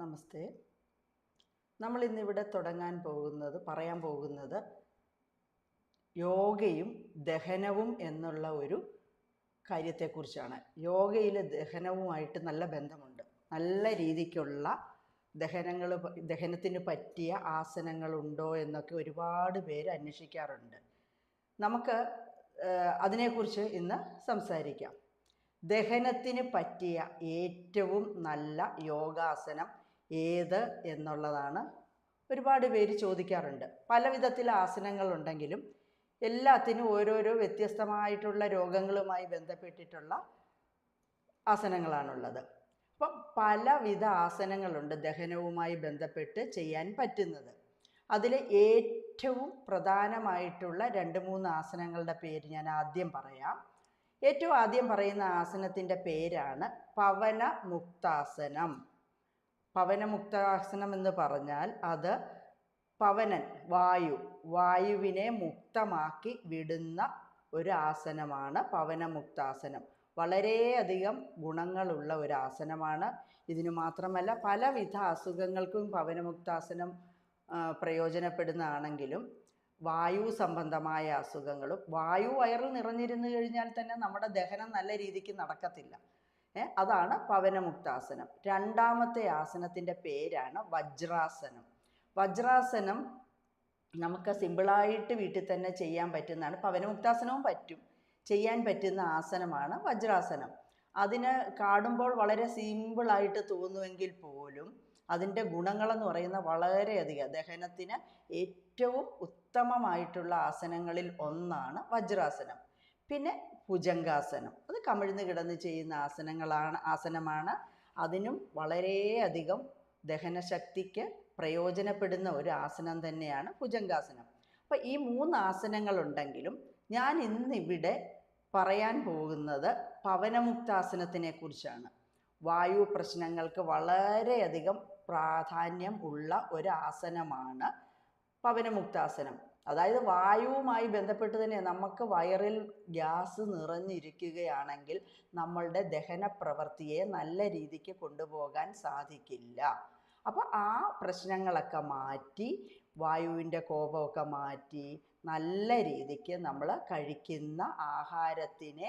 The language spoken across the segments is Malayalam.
നമസ്തേ. നമ്മൾ ഇന്നിവിടെ തുടങ്ങാൻ പോകുന്നത് പറയാൻ പോകുന്നത് യോഗയും ദഹനവും എന്നുള്ള ഒരു കാര്യത്തെക്കുറിച്ചാണ്. യോഗയിൽ ദഹനവുമായിട്ട് നല്ല ബന്ധമുണ്ട്. നല്ല രീതിക്കുള്ള ദഹനങ്ങൾ ദഹനത്തിന് പറ്റിയ ആസനങ്ങളുണ്ടോ എന്നൊക്കെ ഒരുപാട് പേര് അന്വേഷിക്കാറുണ്ട്. നമുക്ക് അതിനെക്കുറിച്ച് ഇന്ന് സംസാരിക്കാം. ദഹനത്തിന് പറ്റിയ ഏറ്റവും നല്ല യോഗാസനം ഏത് എന്നുള്ളതാണ് ഒരുപാട് പേര് ചോദിക്കാറുണ്ട്. പല വിധത്തിലെ ആസനങ്ങളുണ്ടെങ്കിലും എല്ലാത്തിനും ഓരോരോ വ്യത്യസ്തമായിട്ടുള്ള രോഗങ്ങളുമായി ബന്ധപ്പെട്ടിട്ടുള്ള ആസനങ്ങളാണുള്ളത്. അപ്പം പലവിധ ആസനങ്ങളുണ്ട് ദഹനവുമായി ബന്ധപ്പെട്ട് ചെയ്യാൻ പറ്റുന്നത്. അതിൽ ഏറ്റവും പ്രധാനമായിട്ടുള്ള രണ്ട് മൂന്ന് ആസനങ്ങളുടെ പേര് ഞാൻ ആദ്യം പറയാം. ഏറ്റവും ആദ്യം പറയുന്ന ആസനത്തിന്റെ പേരാണ് പവന മുക്താസനം പവനമുക്താസനം എന്ന് പറഞ്ഞാൽ അത് പവനൻ വായു വായുവിനെ മുക്തമാക്കി വിടുന്ന ഒരു ആസനമാണ് പവനമുക്താസനം. വളരെയധികം ഗുണങ്ങളുള്ള ഒരു ആസനമാണ് ഇതിനു മാത്രമല്ല പലവിധ അസുഖങ്ങൾക്കും പവനമുക്താസനം പ്രയോജനപ്പെടുന്നതാണെങ്കിലും വായു സംബന്ധമായ അസുഖങ്ങളും വായു വയറിൽ നിറഞ്ഞിരുന്നു കഴിഞ്ഞാൽ തന്നെ നമ്മുടെ ദഹനം നല്ല രീതിക്ക് നടക്കത്തില്ല. അതാണ് പവനമുക്താസനം. രണ്ടാമത്തെ ആസനത്തിന്റെ പേരാണ് വജ്രാസനം. വജ്രാസനം നമുക്ക് സിമ്പിളായിട്ട് വീട്ടിൽ തന്നെ ചെയ്യാൻ പറ്റുന്നതാണ്. പവനമുക്താസനവും പറ്റും. ചെയ്യാൻ പറ്റുന്ന ആസനമാണ് വജ്രാസനം. അതിന് കാണുമ്പോൾ വളരെ സിമ്പിളായിട്ട് തോന്നുമെങ്കിൽ പോലും അതിന്റെ ഗുണങ്ങളെന്ന് പറയുന്ന വളരെയധികം. ദഹനത്തിന് ഏറ്റവും ഉത്തമമായിട്ടുള്ള ആസനങ്ങളിൽ ഒന്നാണ് വജ്രാസനം. പിന്നെ ഭുജംഗാസനം. അത് കമിഴ്ന്ന് കിടന്ന് ചെയ്യുന്ന ആസനങ്ങളാണ് ആസനമാണ്. അതിനും വളരെയധികം ദഹനശക്തിക്ക് പ്രയോജനപ്പെടുന്ന ഒരു ആസനം തന്നെയാണ് ഭുജംഗാസനം. അപ്പോൾ ഈ മൂന്ന് ആസനങ്ങളുണ്ടെങ്കിലും ഞാൻ ഇന്നിവിടെ പറയാൻ പോകുന്നത് പവനമുക്താസനത്തിനെ കുറിച്ചാണ്. വായു പ്രശ്നങ്ങൾക്ക് വളരെയധികം പ്രാധാന്യം ഉള്ള ഒരു ആസനമാണ് പവനമുക്താസനം. അതായത് വായുവുമായി ബന്ധപ്പെട്ട് തന്നെ നമുക്ക് വയറിൽ ഗ്യാസ് നിറഞ്ഞിരിക്കുകയാണെങ്കിൽ നമ്മളുടെ ദഹന പ്രവൃത്തിയെ നല്ല രീതിക്ക് കൊണ്ടുപോകാൻ സാധിക്കില്ല. അപ്പോൾ ആ പ്രശ്നങ്ങളൊക്കെ മാറ്റി വായുവിന്റെ കോപമൊക്കെ മാറ്റി നല്ല രീതിക്ക് നമ്മൾ കഴിക്കുന്ന ആഹാരത്തിനെ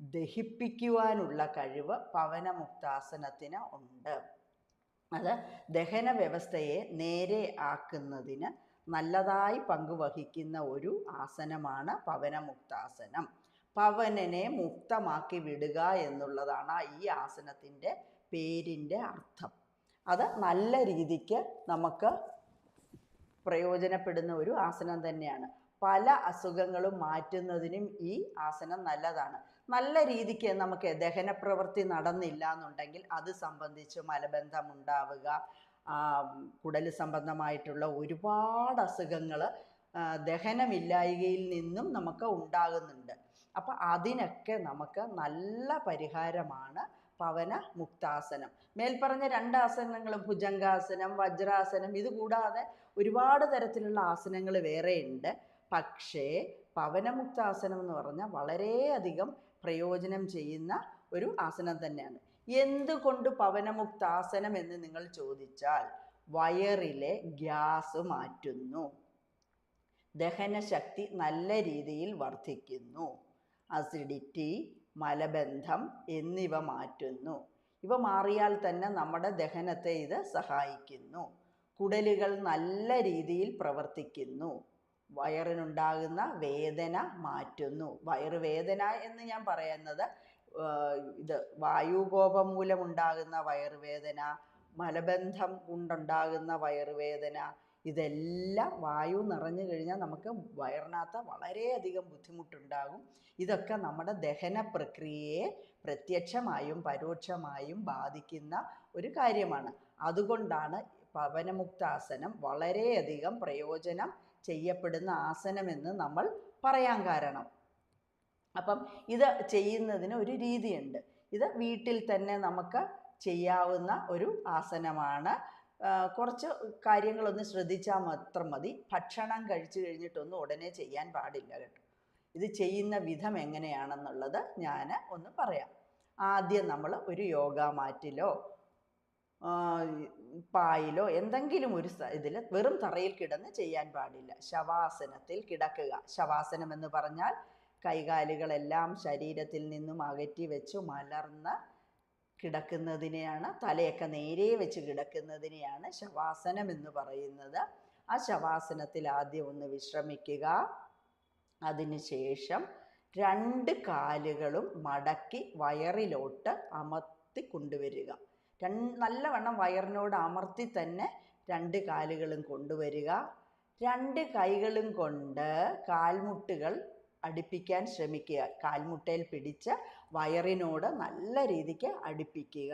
ദഹിപ്പിക്കുവാനുള്ള കഴിവ് പവനമുക്താസനത്തിന് ഉണ്ട്. അത് ദഹന വ്യവസ്ഥയെ നേരെ ആക്കുന്നതിന് നല്ലതായി പങ്കുവഹിക്കുന്ന ഒരു ആസനമാണ് പവനമുക്താസനം. പവനനെ മുക്തമാക്കി വിടുക എന്നുള്ളതാണ് ഈ ആസനത്തിന്റെ പേരിന്റെ അർത്ഥം. അത് നല്ല രീതിക്ക് നമുക്ക് പ്രയോജനപ്പെടുന്ന ഒരു ആസനം തന്നെയാണ്. പല അസുഖങ്ങളും മാറ്റുന്നതിനും ഈ ആസനം നല്ലതാണ്. നല്ല രീതിക്ക് നമുക്ക് ദഹന പ്രവൃത്തി നടന്നില്ല എന്നുണ്ടെങ്കിൽ അത് സംബന്ധിച്ച് മലബന്ധം ഉണ്ടാവുക കുടൽ സംബന്ധമായിട്ടുള്ള ഒരുപാട് അസുഖങ്ങൾ ദഹനമില്ലായ്കയിൽ നിന്നും നമുക്ക് ഉണ്ടാകുന്നുണ്ട്. അപ്പോൾ അതിനൊക്കെ നമുക്ക് നല്ല പരിഹാരമാണ് പവന മുക്താസനം. മേൽപ്പറഞ്ഞ രണ്ട് ആസനങ്ങളും ഭുജംഗാസനം വജ്രാസനം ഇത് കൂടാതെ ഒരുപാട് തരത്തിലുള്ള ആസനങ്ങൾ വേറെയുണ്ട്. പക്ഷേ പവനമുക്താസനം എന്ന് പറഞ്ഞാൽ വളരെയധികം പ്രയോജനം ചെയ്യുന്ന ഒരു ആസനം തന്നെയാണ്. എന്തുകൊണ്ട് പവനമുക്താസനം എന്ന് നിങ്ങൾ ചോദിച്ചാൽ വയറിലെ ഗ്യാസ് മാറ്റുന്നു. ദഹനശക്തി നല്ല രീതിയിൽ വർദ്ധിക്കുന്നു. അസിഡിറ്റി മലബന്ധം എന്നിവ മാറ്റുന്നു. ഇവ മാറിയാൽ തന്നെ നമ്മുടെ ദഹനത്തെ ഇത് സഹായിക്കുന്നു. കുടലുകൾ നല്ല രീതിയിൽ പ്രവർത്തിക്കുന്നു. വയറിനുണ്ടാകുന്ന വേദന മാറ്റുന്നു. വയറുവേദന എന്ന് ഞാൻ പറയുന്നത് ഇത് വായുകോപം മൂലമുണ്ടാകുന്ന വയറുവേദന മലബന്ധം കൊണ്ടുണ്ടാകുന്ന വയറുവേദന ഇതെല്ലാം വായു നിറഞ്ഞു കഴിഞ്ഞാൽ നമുക്ക് വയറിനകത്ത് വളരെയധികം ബുദ്ധിമുട്ടുണ്ടാകും. ഇതൊക്കെ നമ്മുടെ ദഹന പ്രക്രിയയെ പ്രത്യക്ഷമായും പരോക്ഷമായും ബാധിക്കുന്ന ഒരു കാര്യമാണ്. അതുകൊണ്ടാണ് പവനമുക്താസനം വളരെയധികം പ്രയോജനം ചെയ്യപ്പെടുന്ന ആസനമെന്ന് നമ്മൾ പറയാൻ കാരണം. അപ്പം ഇത് ചെയ്യുന്നതിന് ഒരു രീതിയുണ്ട്. ഇത് വീട്ടിൽ തന്നെ നമുക്ക് ചെയ്യാവുന്ന ഒരു ആസനമാണ്. കുറച്ച് കാര്യങ്ങളൊന്ന് ശ്രദ്ധിച്ചാൽ മാത്രം മതി. ഭക്ഷണം കഴിച്ചു കഴിഞ്ഞിട്ടൊന്നും ഉടനെ ചെയ്യാൻ പാടില്ല കേട്ടോ. ഇത് ചെയ്യുന്ന വിധം എങ്ങനെയാണെന്നുള്ളത് ഞാൻ ഒന്ന് പറയാം. ആദ്യം നമ്മൾ ഒരു യോഗ മാറ്റിലോ പായിലോ എന്തെങ്കിലും ഒരു ഇതിൽ വെറും തറയിൽ കിടന്ന് ചെയ്യാൻ പാടില്ല. ശവാസനത്തിൽ കിടക്കുക. ശവാസനം എന്ന് പറഞ്ഞാൽ കൈകാലുകളെല്ലാം ശരീരത്തിൽ നിന്നും അകറ്റി വെച്ച് മലർന്ന് കിടക്കുന്നതിനെയാണ് തലയൊക്കെ നേരെ വെച്ച് കിടക്കുന്നതിനെയാണ് ശവാസനം എന്ന് പറയുന്നത്. ആ ശവാസനത്തിൽ ആദ്യം ഒന്ന് വിശ്രമിക്കുക. അതിനുശേഷം രണ്ട് കാലുകളും മടക്കി വയറിലോട്ട് അമർത്തി കൊണ്ടുവരിക. രണ്ട് നല്ലവണ്ണം വയറിനോട് അമർത്തി തന്നെ രണ്ട് കാലുകളും കൊണ്ടുവരിക. രണ്ട് കൈകളും കൊണ്ട് കാൽമുട്ടുകൾ അടുപ്പിക്കാൻ ശ്രമിക്കുക. കാൽമുട്ടയിൽ പിടിച്ച് വയറിനോട് നല്ല രീതിക്ക് അടുപ്പിക്കുക.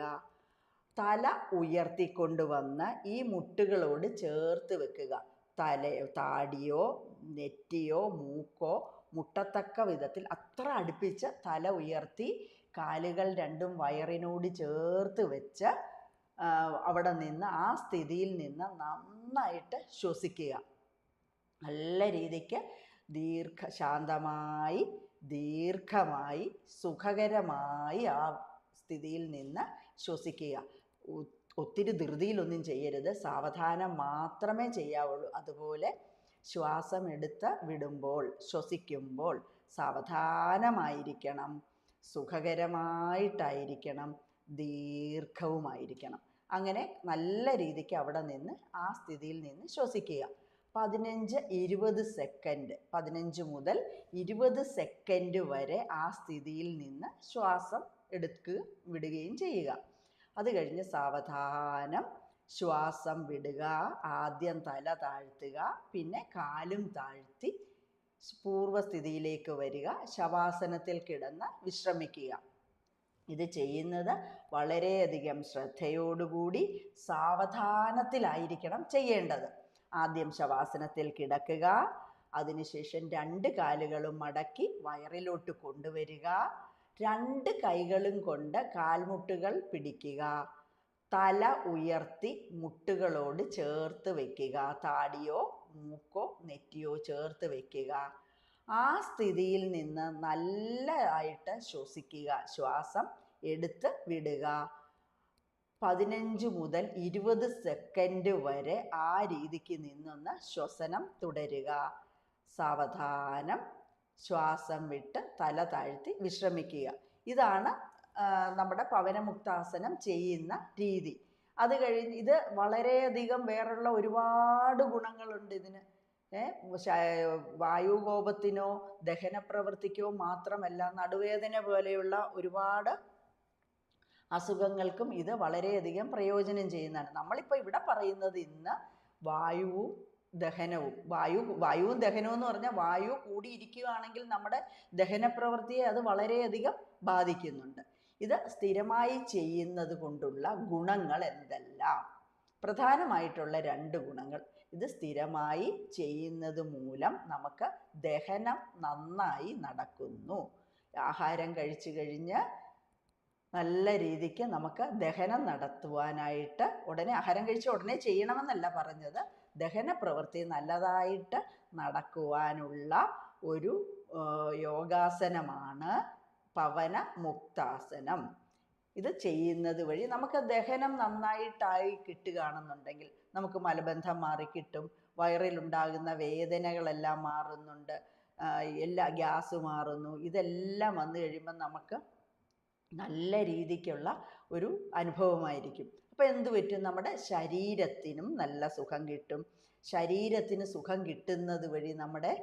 തല ഉയർത്തിക്കൊണ്ടുവന്ന് ഈ മുട്ടുകളോട് ചേർത്ത് വെക്കുക. തല താടിയോ നെറ്റിയോ മൂക്കോ മുട്ടത്തക്ക വിധത്തിൽ അത്ര അടുപ്പിച്ച് തല ഉയർത്തി കാലുകൾ രണ്ടും വയറിനോട് ചേർത്ത് വെച്ച് അവിടെ നിന്ന് ആ സ്ഥിതിയിൽ നിന്ന് നന്നായിട്ട് ശ്വസിക്കുക. നല്ല രീതിക്ക് ദീർഘ ശാന്തമായി ദീർഘമായി സുഖകരമായി ആ സ്ഥിതിയിൽ നിന്ന് ശ്വസിക്കുക. ഒത്തിരി ധൃതിയിലൊന്നും ചെയ്യരുത്. സാവധാനം മാത്രമേ ചെയ്യാവുള്ളൂ. അതുപോലെ ശ്വാസം എടുത്ത് വിടുമ്പോൾ ശ്വസിക്കുമ്പോൾ സാവധാനമായിരിക്കണം. സുഖകരമായിട്ടായിരിക്കണം. ദീർഘവുമായിരിക്കണം. അങ്ങനെ നല്ല രീതിക്ക് അവിടെ നിന്ന് ആ സ്ഥിതിയിൽ നിന്ന് ശ്വസിക്കുക. പതിനഞ്ച് ഇരുപത് സെക്കൻഡ് പതിനഞ്ച് മുതൽ ഇരുപത് സെക്കൻഡ് വരെ ആ സ്ഥിതിയിൽ നിന്ന് ശ്വാസം എടുക്ക് വിടുകയും ചെയ്യുക. അത് കഴിഞ്ഞ് സാവധാനം ശ്വാസം വിടുക ആദ്യം തല താഴ്ത്തുക പിന്നെ കാലും താഴ്ത്തി പൂർവസ്ഥിതിയിലേക്ക് വരിക ശവാസനത്തിൽ കിടന്ന് വിശ്രമിക്കുക. ഇത് ചെയ്യുന്നത് വളരെയധികം ശ്രദ്ധയോടുകൂടി സാവധാനത്തിലായിരിക്കണം ചെയ്യേണ്ടത്. ആദ്യം ശവാസനത്തിൽ കിടക്കുക. അതിനുശേഷം രണ്ട് കാലുകളും മടക്കി വയറിലോട്ട് കൊണ്ടുവരിക. രണ്ട് കൈകളും കൊണ്ട് കാൽമുട്ടുകൾ പിടിക്കുക. തല ഉയർത്തി മുട്ടുകളോട് ചേർത്ത് വെക്കുക. താടിയോ മൂക്കോ നെറ്റിയോ ചേർത്ത് വെക്കുക. ആ സ്ഥിതിയിൽ നിന്ന് നല്ലതായിട്ട് ശ്വസിക്കുക. ശ്വാസം എടുത്ത് വിടുക. പതിനഞ്ച് മുതൽ ഇരുപത് സെക്കൻഡ് വരെ ആ രീതിക്ക് നിന്നൊന്ന് ശ്വസനം തുടരുക. സാവധാനം ശ്വാസം വിട്ട് തല താഴ്ത്തി വിശ്രമിക്കുക. ഇതാണ് നമ്മുടെ പവനമുക്താസനം ചെയ്യുന്ന രീതി. അത് കഴിഞ്ഞ് ഇത് വളരെയധികം വേറുള്ള ഒരുപാട് ഗുണങ്ങളുണ്ട് ഇതിന്. വായുകോപത്തിനോ ദഹന പ്രവൃത്തിക്കോ മാത്രമല്ല നടുവേദന പോലെയുള്ള ഒരുപാട് അസുഖങ്ങൾക്കും ഇത് വളരെയധികം പ്രയോജനം ചെയ്യുന്നതാണ്. നമ്മളിപ്പോൾ ഇവിടെ പറയുന്നത് ഇന്ന് വായുവും ദഹനവും. വായു വായുവും ദഹനവും എന്ന് പറഞ്ഞാൽ വായു കൂടിയിരിക്കുകയാണെങ്കിൽ നമ്മുടെ ദഹന പ്രവൃത്തിയെ അത് വളരെയധികം ബാധിക്കുന്നുണ്ട്. ഇത് സ്ഥിരമായി ചെയ്യുന്നത് കൊണ്ടുള്ള ഗുണങ്ങൾ എന്തെല്ലാം? പ്രധാനമായിട്ടുള്ള രണ്ട് ഗുണങ്ങൾ. ഇത് സ്ഥിരമായി ചെയ്യുന്നത് മൂലം നമുക്ക് ദഹനം നന്നായി നടക്കുന്നു. ആഹാരം കഴിച്ചു കഴിഞ്ഞ് നല്ല രീതിക്ക് നമുക്ക് ദഹനം നടത്തുവാനായിട്ട് ഉടനെ ആഹാരം കഴിച്ച ഉടനെ ചെയ്യണമെന്നല്ല പറഞ്ഞത്. ദഹന പ്രവൃത്തി നല്ലതായിട്ട് നടക്കുവാനുള്ള ഒരു യോഗാസനമാണ് പവന മുക്താസനം. ഇത് ചെയ്യുന്നത് വഴി നമുക്ക് ദഹനം നന്നായിട്ടായി കിട്ടുകയാണെന്നുണ്ടെങ്കിൽ നമുക്ക് മലബന്ധം മാറിക്കിട്ടും വയറിലുണ്ടാകുന്ന വേദനകളെല്ലാം മാറുന്നുണ്ട് എല്ലാ ഗ്യാസ് മാറുന്നു ഇതെല്ലാം വന്നു കഴിയുമ്പോൾ നമുക്ക് നല്ല രീതിക്കുള്ള ഒരു അനുഭവമായിരിക്കും. അപ്പോൾ എന്ത് പറ്റും? നമ്മുടെ ശരീരത്തിനും നല്ല സുഖം കിട്ടും. ശരീരത്തിന് സുഖം കിട്ടുന്നത് വഴി നമ്മുടെ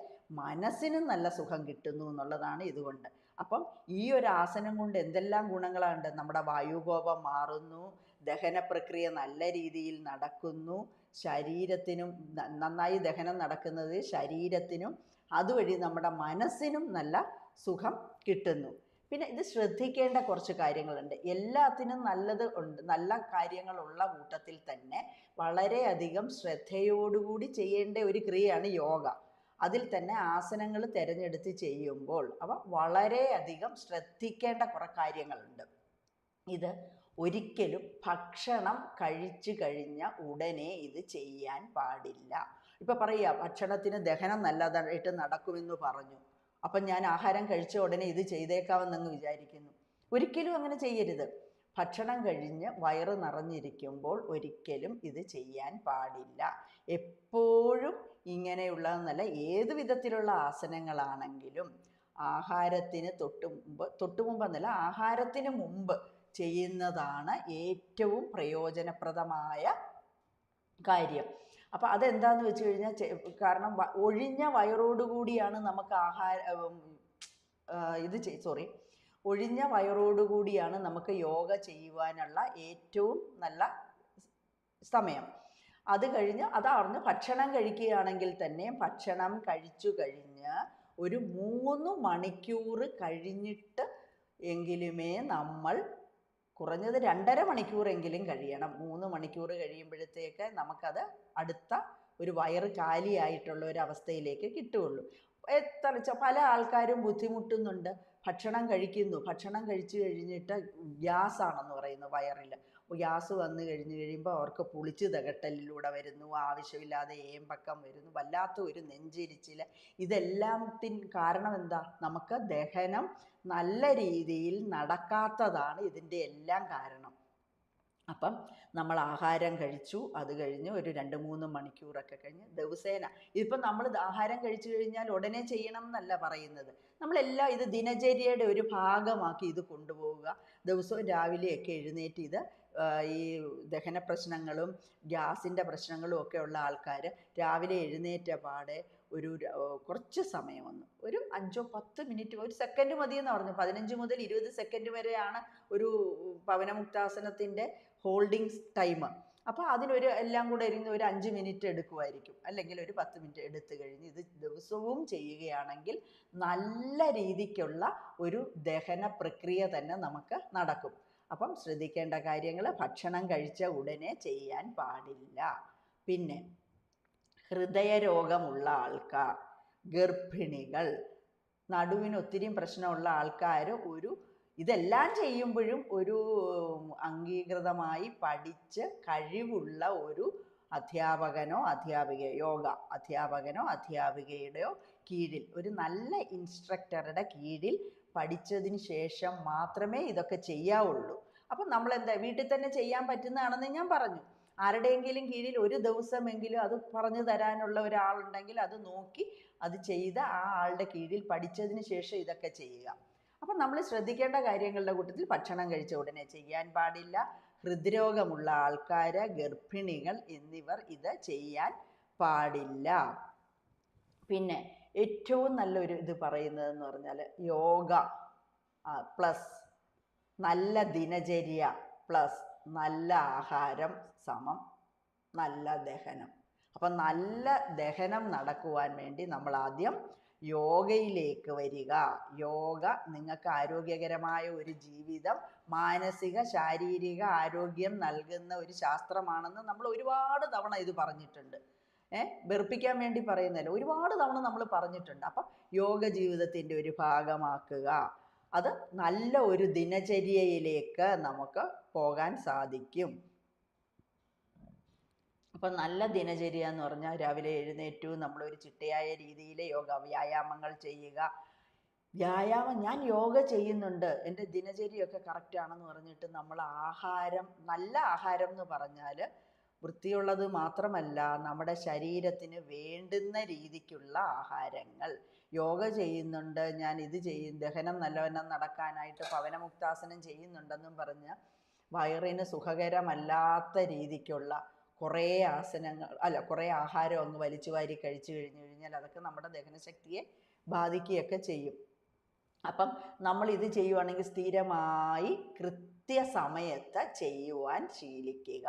മനസ്സിനും നല്ല സുഖം കിട്ടുന്നു എന്നുള്ളതാണ് ഇതുകൊണ്ട്. അപ്പം ഈ ഒരു ആസനം കൊണ്ട് എന്തെല്ലാം ഗുണങ്ങളുണ്ട് നമ്മുടെ വായുകോപം മാറുന്നു ദഹന പ്രക്രിയ നല്ല രീതിയിൽ നടക്കുന്നു ശരീരത്തിനും നന്നായി ദഹനം നടക്കുന്നത് ശരീരത്തിനും അതുവഴി നമ്മുടെ മനസ്സിനും നല്ല സുഖം കിട്ടുന്നു. പിന്നെ ഇത് ശ്രദ്ധിക്കേണ്ട കുറച്ച് കാര്യങ്ങളുണ്ട്. എല്ലാത്തിനും നല്ലത് ഉണ്ട്. നല്ല കാര്യങ്ങളുള്ള കൂട്ടത്തിൽ തന്നെ വളരെയധികം ശ്രദ്ധയോടുകൂടി ചെയ്യേണ്ട ഒരു ക്രിയയാണ് യോഗ. അതിൽ തന്നെ ആസനങ്ങൾ തിരഞ്ഞെടുത്ത് ചെയ്യുമ്പോൾ അവ വളരെയധികം ശ്രദ്ധിക്കേണ്ട കുറേ കാര്യങ്ങളുണ്ട്. ഇത് ഒരിക്കലും ഭക്ഷണം കഴിച്ചു കഴിഞ്ഞ ഉടനെ ഇത് ചെയ്യാൻ പാടില്ല. ഇപ്പം പറയുക ഭക്ഷണത്തിന് ദഹനം നല്ലതായിട്ട് നടക്കുമെന്ന് പറഞ്ഞു. അപ്പം ഞാൻ ആഹാരം കഴിച്ച ഉടനെ ഇത് ചെയ്തേക്കാമെന്നങ്ങ് വിചാരിക്കുന്നു. ഒരിക്കലും അങ്ങനെ ചെയ്യരുത്. ഭക്ഷണം കഴിഞ്ഞ് വയറ് നിറഞ്ഞിരിക്കുമ്പോൾ ഒരിക്കലും ഇത് ചെയ്യാൻ പാടില്ല. എപ്പോഴും ഇങ്ങനെയുള്ളതെന്നല്ല ഏത് വിധത്തിലുള്ള ആസനങ്ങളാണെങ്കിലും ആഹാരത്തിന് തൊട്ട് മുമ്പ് തൊട്ട് മുമ്പെന്നല്ല ആഹാരത്തിന് മുമ്പ് ചെയ്യുന്നതാണ് ഏറ്റവും പ്രയോജനപ്രദമായ കാര്യം. അപ്പം അതെന്താന്ന് വെച്ച് കഴിഞ്ഞാൽ കാരണം ഒഴിഞ്ഞ വയറോടുകൂടിയാണ് നമുക്ക് ആഹാര ഇത് സോറി ഒഴിഞ്ഞ വയറോടുകൂടിയാണ് നമുക്ക് യോഗ ചെയ്യുവാനുള്ള ഏറ്റവും നല്ല സമയം. അത് കഴിഞ്ഞ് അതറിഞ്ഞ് ഭക്ഷണം കഴിക്കുകയാണെങ്കിൽ തന്നെ ഭക്ഷണം കഴിച്ചു കഴിഞ്ഞ് ഒരു മൂന്ന് മണിക്കൂർ കഴിഞ്ഞിട്ട് എങ്കിലുമേ നമ്മൾ കുറഞ്ഞത് രണ്ടര മണിക്കൂറെങ്കിലും കഴിയണം. മൂന്ന് മണിക്കൂർ കഴിയുമ്പോഴത്തേക്ക് നമുക്കത് അടുത്ത ഒരു വയറ് കാലിയായിട്ടുള്ള ഒരു അവസ്ഥയിലേക്ക് കിട്ടുകയുള്ളൂ. എത്ര പല ആൾക്കാരും ബുദ്ധിമുട്ടുന്നുണ്ട്. ഭക്ഷണം കഴിക്കുന്നു. ഭക്ഷണം കഴിച്ചു കഴിഞ്ഞിട്ട് ഗ്യാസ് ആണെന്ന് പറയുന്നു വയറിൽ ഗ്യാസ് വന്നു കഴിഞ്ഞ് കഴിയുമ്പോൾ അവർക്ക് പുളിച്ചു തകട്ടലിലൂടെ വരുന്നു ആവശ്യമില്ലാതെ ഏമ്പക്കം വരുന്നു വല്ലാത്ത ഒരു നെഞ്ചിരിച്ചിൽ ഇതെല്ലാത്തിൻ കാരണം എന്താ? നമുക്ക് ദഹനം നല്ല രീതിയിൽ നടക്കാത്തതാണ് ഇതിന്റെ എല്ലാം കാരണം. അപ്പം നമ്മൾ ആഹാരം കഴിച്ചു അത് കഴിഞ്ഞ് ഒരു രണ്ട് മൂന്ന് മണിക്കൂറൊക്കെ കഴിഞ്ഞ് ദിവസേന. ഇതിപ്പം നമ്മൾ ആഹാരം കഴിച്ചു കഴിഞ്ഞാൽ ഉടനെ ചെയ്യണം എന്നല്ല പറയുന്നത്. നമ്മളെല്ലാം ഇത് ദിനചര്യയുടെ ഒരു ഭാഗമാക്കി ഇത് കൊണ്ടുപോവുക. ദിവസവും രാവിലെയൊക്കെ എഴുന്നേറ്റ് ഇത് ഈ ദഹന പ്രശ്നങ്ങളും ഗ്യാസിന്റെ പ്രശ്നങ്ങളും ഒക്കെ ഉള്ള ആൾക്കാർ രാവിലെ എഴുന്നേറ്റ പാടെ ഒരു കുറച്ച് സമയം ഒന്ന് ഒരു അഞ്ചോ പത്ത് മിനിറ്റ് ഒരു സെക്കൻഡ് മതി എന്ന് പറഞ്ഞു പതിനഞ്ച് മുതൽ ഇരുപത് സെക്കൻഡ് വരെയാണ് ഒരു പവനമുക്താസനത്തിന്റെ ഹോൾഡിങ്സ് ടൈം അപ്പോൾ അതിനൊരു എല്ലാം കൂടെ ഇരുന്ന് ഒരു അഞ്ച് മിനിറ്റ് എടുക്കുമായിരിക്കും. അല്ലെങ്കിൽ ഒരു പത്ത് മിനിറ്റ് എടുത്തു കഴിഞ്ഞ് ഇത് ദിവസവും ചെയ്യുകയാണെങ്കിൽ നല്ല രീതിക്കുള്ള ഒരു ദഹന പ്രക്രിയ തന്നെ നമുക്ക് നടക്കും. അപ്പം ശ്രദ്ധിക്കേണ്ട കാര്യങ്ങൾ ഭക്ഷണം കഴിച്ച ഉടനെ ചെയ്യാൻ പാടില്ല. പിന്നെ ഹൃദയരോഗമുള്ള ആൾക്കാർ ഗർഭിണികൾ നടുവിന് ഒത്തിരി പ്രശ്നമുള്ള ആൾക്കാർ ഒരു ഇതെല്ലാം ചെയ്യുമ്പോഴും ഒരു അംഗീകൃതമായി പഠിച്ച് കഴിവുള്ള ഒരു അധ്യാപകനോ അധ്യാപിക യോഗ അധ്യാപകനോ അധ്യാപികയുടെയോ കീഴിൽ ഒരു നല്ല ഇൻസ്ട്രക്ടറുടെ കീഴിൽ പഠിച്ചതിന് ശേഷം മാത്രമേ ഇതൊക്കെ ചെയ്യാവുള്ളൂ. അപ്പം നമ്മൾ എന്താ വീട്ടിൽ തന്നെ ചെയ്യാൻ പറ്റുന്നതാണെന്ന് ഞാൻ പറഞ്ഞു. ആരുടെയെങ്കിലും കീഴിൽ ഒരു ദിവസമെങ്കിലും അത് പറഞ്ഞു തരാനുള്ള ഒരാളുണ്ടെങ്കിൽ അത് നോക്കി അത് ചെയ്ത് ആ ആളുടെ കീഴിൽ പഠിച്ചതിന് ശേഷം ഇതൊക്കെ ചെയ്യുക. അപ്പം നമ്മൾ ശ്രദ്ധിക്കേണ്ട കാര്യങ്ങളുടെ കൂട്ടത്തിൽ ഭക്ഷണം കഴിച്ച ഉടനെ ചെയ്യാൻ പാടില്ല. ഹൃദ്രോഗമുള്ള ആൾക്കാർ ഗർഭിണികൾ എന്നിവർ ഇത് ചെയ്യാൻ പാടില്ല. പിന്നെ ഏറ്റവും നല്ലൊരു ഇത് പറയുന്നതെന്ന് പറഞ്ഞാൽ യോഗ പ്ലസ് നല്ല ദിനചര്യ പ്ലസ് നല്ല ആഹാരം സമം നല്ല ദഹനം. അപ്പം നല്ല ദഹനം നടക്കുവാൻ വേണ്ടി നമ്മൾ ആദ്യം യോഗയിലേക്ക് വരിക. യോഗ നിങ്ങൾക്ക് ആരോഗ്യകരമായ ഒരു ജീവിതം മാനസിക ശാരീരിക ആരോഗ്യം നൽകുന്ന ഒരു ശാസ്ത്രമാണെന്ന് നമ്മൾ ഒരുപാട് തവണ ഇത് പറഞ്ഞിട്ടുണ്ട്. വെറുപ്പിക്കാൻ വേണ്ടി പറയുന്നതല്ല. ഒരുപാട് തവണ നമ്മൾ പറഞ്ഞിട്ടുണ്ട്. അപ്പം യോഗ ജീവിതത്തിന്റെ ഒരു ഭാഗമാക്കുക. അത് നല്ല ഒരു ദിനചര്യയിലേക്ക് നമുക്ക് പോകാൻ സാധിക്കും. അപ്പം നല്ല ദിനചര്യ എന്ന് പറഞ്ഞാൽ രാവിലെ എഴുന്നേറ്റു നമ്മളൊരു ചിട്ടയായ രീതിയിൽ യോഗ വ്യായാമങ്ങൾ ചെയ്യുക. വ്യായാമം ഞാൻ യോഗ ചെയ്യുന്നുണ്ട്. എന്റെ ദിനചര്യയൊക്കെ കറക്റ്റാണെന്ന് പറഞ്ഞിട്ട് നമ്മൾ ആഹാരം നല്ല ആഹാരം എന്ന് പറഞ്ഞാൽ വൃത്തിയുള്ളത് മാത്രമല്ല നമ്മുടെ ശരീരത്തിന് വേണ്ടുന്ന രീതിക്കുള്ള ആഹാരങ്ങൾ. യോഗ ചെയ്യുന്നുണ്ട് ഞാൻ ഇത് ചെയ്യും ദഹനം നല്ലവണ്ണം നടക്കാനായിട്ട് പവനമുക്താസനം ചെയ്യുന്നുണ്ടെന്നും പറഞ്ഞ് വയറിന് സുഖകരമല്ലാത്ത രീതിക്കുള്ള കുറേ ആസനങ്ങൾ അല്ല കുറേ ആഹാരം അങ്ങ് വലിച്ചു വാരി കഴിച്ചു കഴിഞ്ഞു കഴിഞ്ഞാൽ അതൊക്കെ നമ്മുടെ ദഹനശക്തിയെ ബാധിക്കുകയൊക്കെ ചെയ്യും. അപ്പം നമ്മൾ ഇത് ചെയ്യുവാണെങ്കിൽ സ്ഥിരമായി കൃത്യസമയത്ത് ചെയ്യുവാൻ ശീലിക്കുക.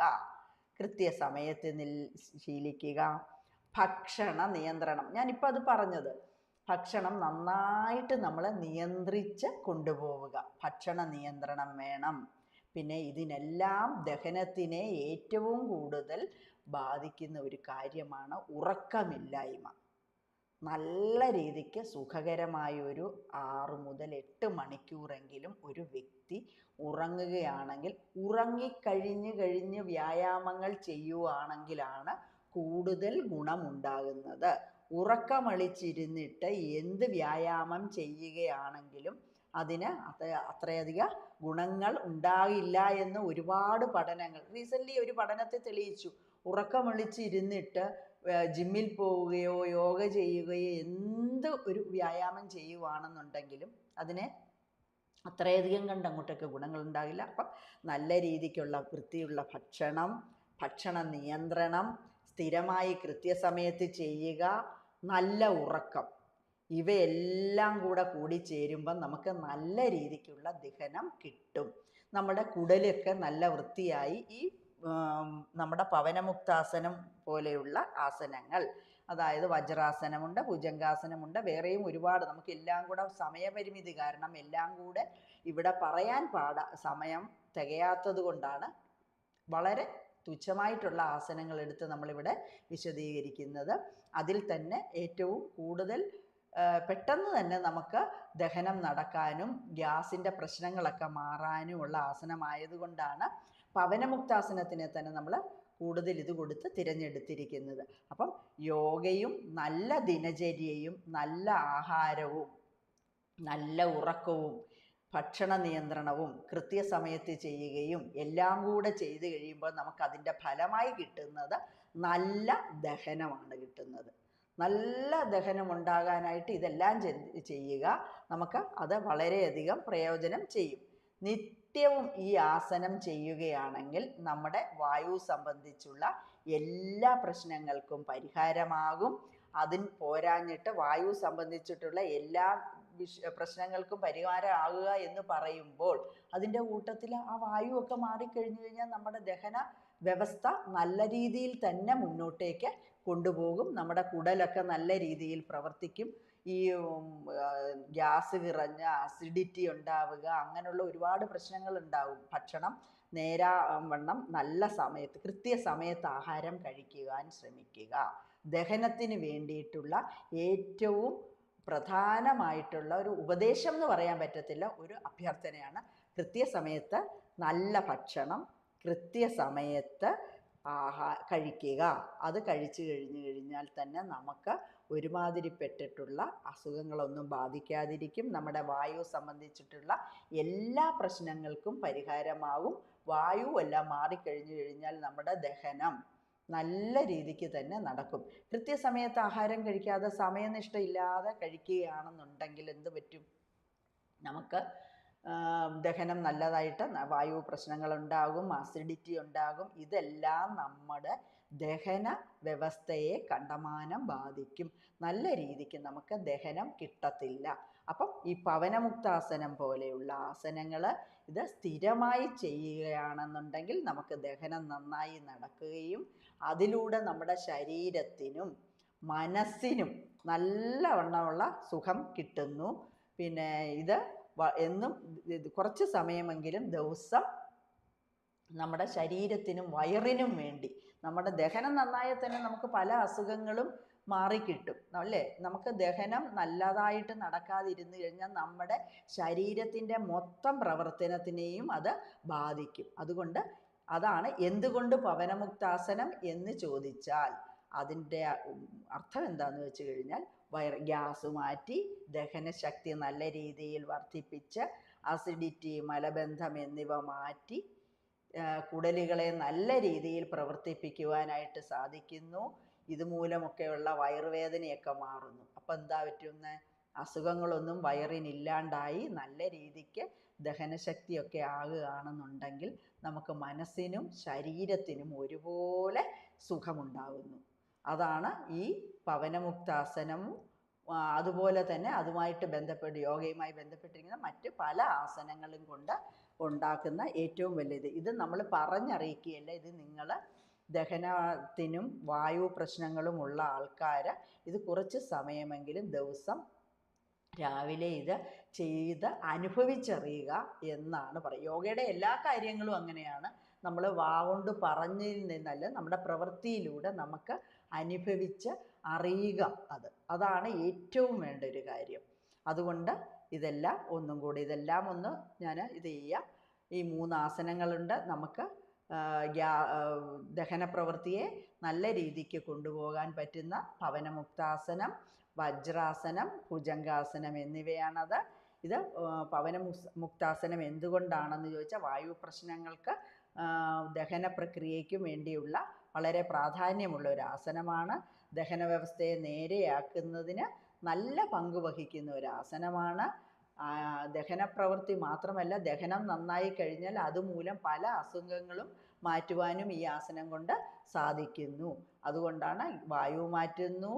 കൃത്യസമയത്ത് നിൽ ശീലിക്കുക. ഭക്ഷണ നിയന്ത്രണം. ഞാനിപ്പോൾ അത് പറഞ്ഞത്. ഭക്ഷണം നന്നായിട്ട് നമ്മൾ നിയന്ത്രിച്ച് കൊണ്ടുപോവുക. ഭക്ഷണ നിയന്ത്രണം വേണം. പിന്നെ ഇതിനെല്ലാം ദഹനത്തിനെ ഏറ്റവും കൂടുതൽ ബാധിക്കുന്ന ഒരു കാര്യമാണ് ഉറക്കമില്ലായ്മ. നല്ല രീതിക്ക് സുഖകരമായ ഒരു ആറ് മുതൽ എട്ട് മണിക്കൂറെങ്കിലും ഒരു വ്യക്തി ഉറങ്ങുകയാണെങ്കിൽ ഉറങ്ങിക്കഴിഞ്ഞ് കഴിഞ്ഞ് വ്യായാമങ്ങൾ ചെയ്യുവാണെങ്കിലാണ് കൂടുതൽ ഗുണമുണ്ടാകുന്നത്. ഉറക്കമളിച്ചിരുന്നിട്ട് എന്ത് വ്യായാമം ചെയ്യുകയാണെങ്കിലും അതിന് അത്ര അത്രയധികം ഗുണങ്ങൾ ഉണ്ടാകില്ല എന്ന് ഒരുപാട് പഠനങ്ങൾ റീസെന്റ്ലി ഒരു പഠനത്തെ തെളിയിച്ചു. ഉറക്കമൊളിച്ചിരുന്നിട്ട് ജിമ്മിൽ പോവുകയോ യോഗ ചെയ്യുകയോ എന്ത് ഒരു വ്യായാമം ചെയ്യുവാണെന്നുണ്ടെങ്കിലും അതിനെ അത്രയധികം കണ്ട് അങ്ങോട്ടൊക്കെ ഗുണങ്ങൾ ഉണ്ടാകില്ല അപ്പം നല്ല രീതിക്കുള്ള വൃത്തിയുള്ള ഭക്ഷണം ഭക്ഷണ നിയന്ത്രണം സ്ഥിരമായി കൃത്യസമയത്ത് ചെയ്യുക നല്ല ഉറക്കം ഇവയെല്ലാം കൂടെ കൂടി ചേരുമ്പോൾ നമുക്ക് നല്ല രീതിക്കുള്ള ദഹനം കിട്ടും. നമ്മുടെ കുടലൊക്കെ നല്ല വൃത്തിയായി ഈ നമ്മുടെ പവനമുക്താസനം പോലെയുള്ള ആസനങ്ങൾ. അതായത് വജ്രാസനമുണ്ട് ഭുജംഗാസനമുണ്ട് വേറെയും ഒരുപാട്. നമുക്ക് എല്ലാം കൂടെ സമയപരിമിതി കാരണം എല്ലാം കൂടെ ഇവിടെ പറയാൻ പാട സമയം തികയാത്തത് കൊണ്ടാണ് വളരെ തുച്ഛമായിട്ടുള്ള ആസനങ്ങൾ എടുത്ത് നമ്മളിവിടെ വിശദീകരിക്കുന്നത്. അതിൽ തന്നെ ഏറ്റവും കൂടുതൽ പെട്ടെന്ന് തന്നെ നമുക്ക് ദഹനം നടക്കാനും ഗ്യാസിന്റെ പ്രശ്നങ്ങളൊക്കെ മാറാനുമുള്ള ആസനമായതുകൊണ്ടാണ് പവനമുക്താസനത്തിനെ തന്നെ നമ്മൾ കൂടുതൽ ഇത് കൊടുത്ത് തിരഞ്ഞെടുത്തിരിക്കുന്നത്. അപ്പം യോഗയും നല്ല ദിനചര്യയും നല്ല ആഹാരവും നല്ല ഉറക്കവും ഭക്ഷണ നിയന്ത്രണവും കൃത്യസമയത്ത് ചെയ്യുകയും എല്ലാം കൂടെ ചെയ്ത് കഴിയുമ്പോൾ നമുക്ക് നമുക്കതിന്റെ ഫലമായി കിട്ടുന്നത് നല്ല ദഹനമാണ് കിട്ടുന്നത്. നല്ല ദഹനം ഉണ്ടാകാനായിട്ട് ഇതെല്ലാം ചെയ്യുക. നമുക്ക് അത് വളരെയധികം പ്രയോജനം ചെയ്യും. നിത്യവും ഈ ആസനം ചെയ്യുകയാണെങ്കിൽ നമ്മുടെ വായു സംബന്ധിച്ചുള്ള എല്ലാ പ്രശ്നങ്ങൾക്കും പരിഹാരമാകും. അതിന് പോരാഞ്ഞിട്ട് വായു സംബന്ധിച്ചിട്ടുള്ള എല്ലാ വിഷ പ്രശ്നങ്ങൾക്കും പരിഹാരമാകുക എന്ന് പറയുമ്പോൾ അതിന്റെ കൂട്ടത്തിൽ ആ വായുവൊക്കെ മാറിക്കഴിഞ്ഞു കഴിഞ്ഞാൽ നമ്മുടെ ദഹന വ്യവസ്ഥ നല്ല രീതിയിൽ തന്നെ മുന്നോട്ടേക്ക് കൊണ്ടുപോകും. നമ്മുടെ കുടലൊക്കെ നല്ല രീതിയിൽ പ്രവർത്തിക്കും. ഈ ഗ്യാസ് വിറഞ്ഞ് അസിഡിറ്റി ഉണ്ടാവുക അങ്ങനെയുള്ള ഒരുപാട് പ്രശ്നങ്ങൾ ഉണ്ടാവും. ഭക്ഷണം നേരാ വണ്ണം നല്ല സമയത്ത് കൃത്യസമയത്ത് ആഹാരം കഴിക്കുവാൻ ശ്രമിക്കുക. ദഹനത്തിന് വേണ്ടിയിട്ടുള്ള ഏറ്റവും പ്രധാനമായിട്ടുള്ള ഒരു ഉപദേശം എന്ന് പറയാൻ പറ്റത്തില്ല. ഒരു അഭ്യർത്ഥനയാണ്. കൃത്യസമയത്ത് നല്ല ഭക്ഷണം കൃത്യസമയത്ത് ആഹാ കഴിക്കുക. അത് കഴിച്ചു കഴിഞ്ഞു കഴിഞ്ഞാൽ തന്നെ നമുക്ക് ഒരുമാതിരിപ്പെട്ടിട്ടുള്ള അസുഖങ്ങളൊന്നും ബാധിക്കാതിരിക്കും. നമ്മുടെ വായു സംബന്ധിച്ചിട്ടുള്ള എല്ലാ പ്രശ്നങ്ങൾക്കും പരിഹാരമാവും. വായു എല്ലാം മാറിക്കഴിഞ്ഞു കഴിഞ്ഞാൽ നമ്മുടെ ദഹനം നല്ല രീതിക്ക് തന്നെ നടക്കും. കൃത്യസമയത്ത് ആഹാരം കഴിക്കാതെ സമയനിഷ്ഠയില്ലാതെ കഴിക്കുകയാണെന്നുണ്ടെങ്കിൽ എന്ത് പറ്റും? നമുക്ക് ദഹനം നല്ലതായിട്ട് വായു പ്രശ്നങ്ങളുണ്ടാകും അസിഡിറ്റി ഉണ്ടാകും. ഇതെല്ലാം നമ്മുടെ ദഹന വ്യവസ്ഥയെ കണ്ടമാനം ബാധിക്കും. നല്ല രീതിക്ക് നമുക്ക് ദഹനം കിട്ടത്തില്ല. അപ്പം ഈ പവനമുക്താസനം പോലെയുള്ള ആസനങ്ങൾ ഇത് സ്ഥിരമായി ചെയ്യുകയാണെന്നുണ്ടെങ്കിൽ നമുക്ക് ദഹനം നന്നായി നടക്കുകയും അതിലൂടെ നമ്മുടെ ശരീരത്തിനും മനസ്സിനും നല്ലവണ്ണമുള്ള സുഖം കിട്ടുന്നു. പിന്നെ ഇത് എന്നും കുറച്ച് സമയമെങ്കിലും ദിവസം നമ്മുടെ ശരീരത്തിനും വയറിനും വേണ്ടി. നമ്മുടെ ദഹനം നന്നായാൽ തന്നെ നമുക്ക് പല അസുഖങ്ങളും മാറിക്കിട്ടും അല്ലേ? നമുക്ക് ദഹനം നല്ലതായിട്ട് നടക്കാതിരുന്നു കഴിഞ്ഞാൽ നമ്മുടെ ശരീരത്തിന്റെ മൊത്തം പ്രവർത്തനത്തിനെയും അത് ബാധിക്കും. അതുകൊണ്ട് അതാണ് എന്തുകൊണ്ട് പവനമുക്താസനം എന്ന് ചോദിച്ചാൽ അതിന്റെ അർത്ഥം എന്താണെന്ന് വെച്ച് കഴിഞ്ഞാൽ വയർ ഗ്യാസ് മാറ്റി ദഹനശക്തി നല്ല രീതിയിൽ വർദ്ധിപ്പിച്ച് അസിഡിറ്റി മലബന്ധം എന്നിവ മാറ്റി കുടലുകളെ നല്ല രീതിയിൽ പ്രവർത്തിപ്പിക്കുവാനായിട്ട് സാധിക്കുന്നു. ഇതുമൂലമൊക്കെയുള്ള വയറുവേദനയൊക്കെ മാറുന്നു. അപ്പം എന്താ പറ്റുന്ന? അസുഖങ്ങളൊന്നും വയറിനില്ലാണ്ടായി നല്ല രീതിക്ക് ദഹനശക്തിയൊക്കെ ആകുകയാണെന്നുണ്ടെങ്കിൽ നമുക്ക് മനസ്സിനും ശരീരത്തിനും ഒരുപോലെ സുഖമുണ്ടാകുന്നു. അതാണ് ഈ പവനമുക്താസനവും ആ, അതുപോലെ തന്നെ അതുമായിട്ട് ബന്ധപ്പെട്ട് യോഗയുമായി ബന്ധപ്പെട്ടിരിക്കുന്ന മറ്റ് പല ആസനങ്ങളും കൊണ്ട് ഉണ്ടാക്കുന്ന ഏറ്റവും വലിയത് ഇത് നമ്മൾ പറഞ്ഞറിയിക്കുകയല്ല ഇത് നിങ്ങൾ ദഹനത്തിനും വായു പ്രശ്നങ്ങളും ഉള്ള ആൾക്കാർ ഇത് കുറച്ച് സമയമെങ്കിലും ദിവസം രാവിലെ ഇത് ചെയ്ത് അനുഭവിച്ചറിയുക എന്നാണ് പറയുക. യോഗയുടെ എല്ലാ കാര്യങ്ങളും അങ്ങനെയാണ്. നമ്മൾ വാ കൊണ്ട് പറഞ്ഞതിൽ നിന്നല്ല നമ്മുടെ പ്രവൃത്തിയിലൂടെ നമുക്ക് അനുഭവിച്ച് അറിയുക അത്. അതാണ് ഏറ്റവും വേണ്ട ഒരു കാര്യം. അതുകൊണ്ട് ഇതെല്ലാം ഒന്നും കൂടി ഇതെല്ലാം ഒന്ന് ഞാൻ ഇത് ചെയ്യാം. ഈ മൂന്ന് ആസനങ്ങളുണ്ട്. നമുക്ക് ദഹന പ്രവൃത്തിയെ നല്ല രീതിക്ക് കൊണ്ടുപോകാൻ പറ്റുന്ന പവനമുക്താസനം വജ്രാസനം ഭുജംഗാസനം എന്നിവയാണത്. ഇത് പവന മുക്താസനം എന്തുകൊണ്ടാണെന്ന് ചോദിച്ചാൽ വായു പ്രശ്നങ്ങൾക്ക് ദഹന പ്രക്രിയയ്ക്കും വേണ്ടിയുള്ള വളരെ പ്രാധാന്യമുള്ള ഒരു ആസനമാണ്. ദഹന വ്യവസ്ഥയെ നേരെയാക്കുന്നതിന് നല്ല പങ്ക് വഹിക്കുന്ന ഒരു ആസനമാണ്. ആ, ദഹനപ്രവൃത്തി മാത്രമല്ല ദഹനം നന്നായി കഴിഞ്ഞാൽ അതുമൂലം പല അസുഖങ്ങളും മാറ്റുവാനും ഈ ആസനം കൊണ്ട് സാധിക്കുന്നു. അതുകൊണ്ടാണ് വായു മാറ്റുന്നു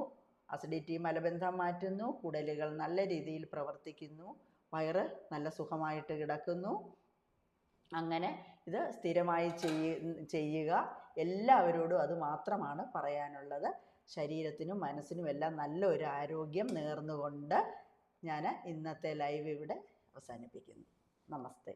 അസിഡിറ്റി മലബന്ധം മാറ്റുന്നു കുടലുകൾ നല്ല രീതിയിൽ പ്രവർത്തിക്കുന്നു വയറ് നല്ല സുഖമായിട്ട് കിടക്കുന്നു. അങ്ങനെ ഇത് സ്ഥിരമായി ചെയ്യ ചെയ്യുക. എല്ലാവരോടും അത് മാത്രമാണ് പറയാനുള്ളത്. ശരീരത്തിനും മനസ്സിനും എല്ലാം നല്ലൊരു ആരോഗ്യം നേർന്നുകൊണ്ട് ഞാൻ ഇന്നത്തെ ലൈവ് ഇവിടെ അവസാനിപ്പിക്കുന്നു. നമസ്തേ.